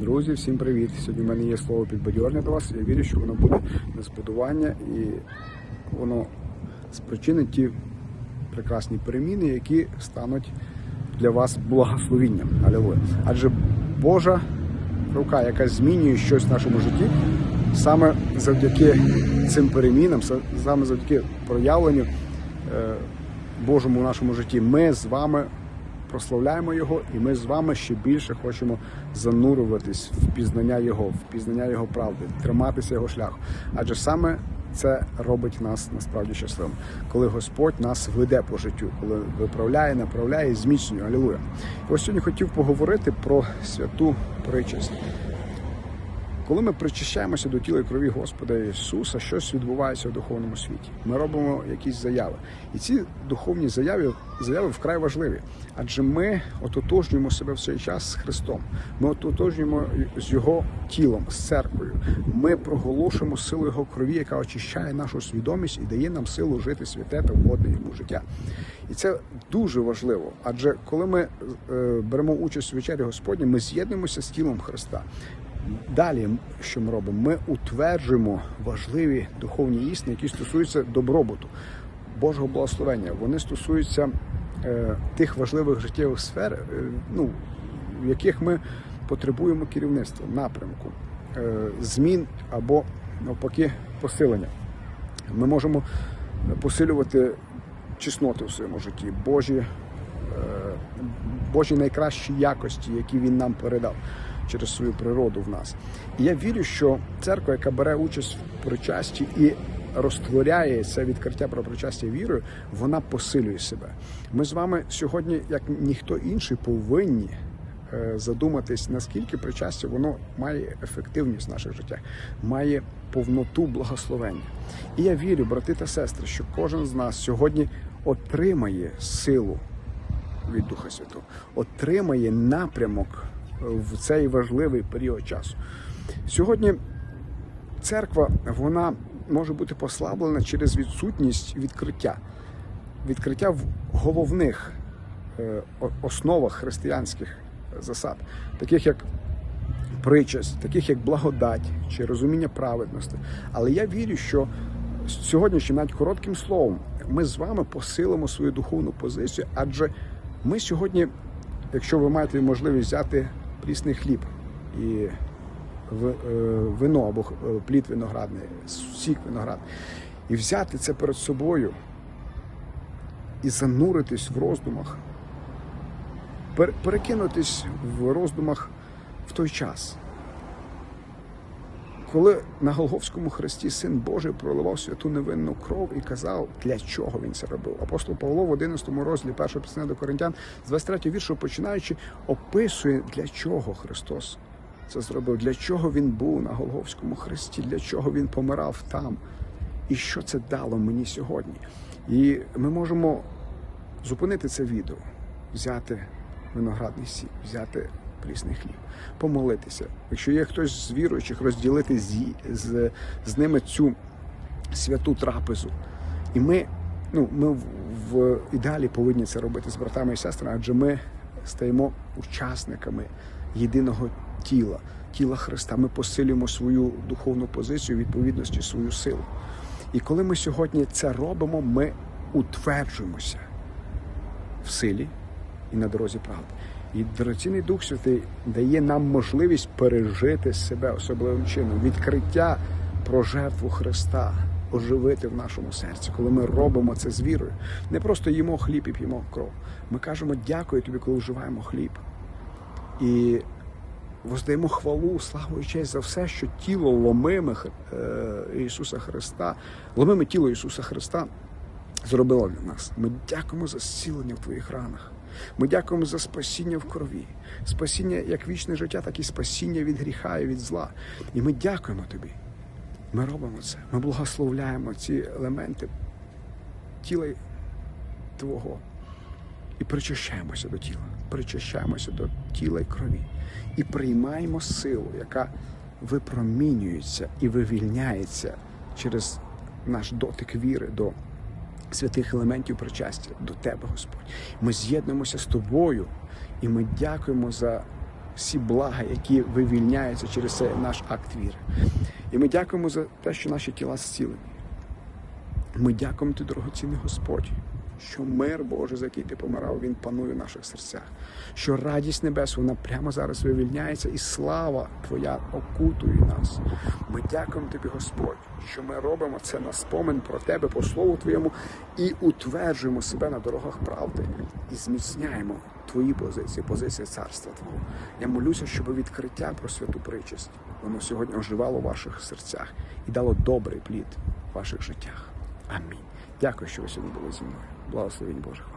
Друзі, всім привіт! Сьогодні в мене є слово підбадьорення до вас. Я вірю, що воно буде на збудування і воно спричинить ті прекрасні переміни, які стануть для вас благословінням. Алілуя. Адже Божа рука, яка змінює щось в нашому житті, саме завдяки цим перемінам, саме завдяки проявленню е, Божому в нашому житті, ми з вами прославляємо Його, і ми з вами ще більше хочемо занурюватись в пізнання Його, в пізнання Його правди, триматися Його шляху. Адже саме це робить нас насправді щасливим, коли Господь нас веде по життю, коли виправляє, направляє зміцнює. Алілуя. І ось сьогодні хотів поговорити про святу причесть. Коли ми причащаємося до тіла і крові Господа Ісуса, щось відбувається у духовному світі. Ми робимо якісь заяви. І ці духовні заяви, заяви вкрай важливі, адже ми ототожнюємо себе в цей час з Христом. Ми ототожнюємо з Його тілом, з церквою. Ми проголошуємо силу Його крові, яка очищає нашу свідомість і дає нам силу жити святе та вгодне йому життя. І це дуже важливо. Адже коли ми е, беремо участь у вечері Господні, ми з'єднуємося з тілом Христа. Далі, що ми робимо? Ми утверджуємо важливі духовні істини, які стосуються добробуту, Божого благословення. Вони стосуються е, тих важливих життєвих сфер, е, ну, в яких ми потребуємо керівництва, напрямку, е, змін або навпаки посилення. Ми можемо посилювати чесноти в своєму житті, Божі, е, Божі найкращі якості, які він нам передав через свою природу в нас. І я вірю, що церква, яка бере участь в причасті і розтворяє це відкриття про причастя вірою, вона посилює себе. Ми з вами сьогодні, як ніхто інший, повинні. е, Задуматись, наскільки причастя воно має ефективність в наших життях, має повноту благословення. І я вірю, брати та сестри, що кожен з нас сьогодні отримає силу від Духа Святого, отримає напрямок в цей важливий період часу. Сьогодні церква вона може бути послаблена через відсутність відкриття, відкриття в головних е, основах християнських засад, таких як причасть, таких як благодать чи розуміння праведності. Але я вірю, що сьогоднішнім навіть коротким словом ми з вами посилимо свою духовну позицію, адже ми сьогодні, якщо ви маєте можливість взяти прісний хліб і е, вино або е, плід виноградний, сік виноградний, і взяти це перед собою і зануритись в роздумах, перекинутись в роздумах в той час. Коли на Голговському хресті син Божий проливав святу невинну кров і казав, для чого він це робив. Апостол Павло в 11 розділі першого писання до Коринтян з 23 віршу починаючи, описує, для чого Христос це зробив, для чого він був на Голговському хресті, для чого він помирав там, і що це дало мені сьогодні. І ми можемо зупинити це відео, взяти виноградний сік, взяти прісний хліб, помолитися. Якщо є хтось з віруючих, розділити з, з, з ними цю святу трапезу. І ми, ну, ми в, в ідеалі повинні це робити з братами і сестрами, адже ми стаємо учасниками єдиного тіла, тіла Христа. Ми посилюємо свою духовну позицію, відповідності, свою силу. І коли ми сьогодні це робимо, ми утверджуємося в силі і на дорозі правди. І дорогоцінний Дух Святий дає нам можливість пережити себе особливим чином, відкриття про жертву Христа оживити в нашому серці, коли ми робимо це з вірою. Не просто їмо хліб і п'ємо кров. Ми кажемо дякую тобі, коли вживаємо хліб. І воздаємо хвалу, славу і честь за все, що тіло ломиме е, Ісуса Христа, ломиме тіло Ісуса Христа зробило для нас. Ми дякуємо за зцілення в твоїх ранах. Ми дякуємо за спасіння в крові, спасіння як вічне життя, так і спасіння від гріха і від зла. І ми дякуємо тобі. Ми робимо це. Ми благословляємо ці елементи тіла Твого і причащаємося до тіла, причащаємося до тіла і крові і приймаємо силу, яка випромінюється і вивільняється через наш дотик віри до святих елементів причастя до Тебе, Господь. Ми з'єднуємося з Тобою, і ми дякуємо за всі блага, які вивільняються через цей наш акт віри. І ми дякуємо за те, що наші тіла зцілені. Ми дякуємо Тобі, дорогоцінний Господь, що мир Божий, за який ти помирав, він панує в наших серцях. Що радість небес, вона прямо зараз вивільняється, і слава Твоя окутує нас. Ми дякуємо Тобі, Господь, що ми робимо це на спомин про Тебе, по слову Твоєму, і утверджуємо себе на дорогах правди і зміцняємо Твої позиції, позиції царства Твого. Я молюся, щоб відкриття про святу причесть, воно сьогодні оживало в ваших серцях і дало добрий плід в ваших життях. Амінь. Дякую, що ви сьогодні були зі мною. Благословень Божих вам.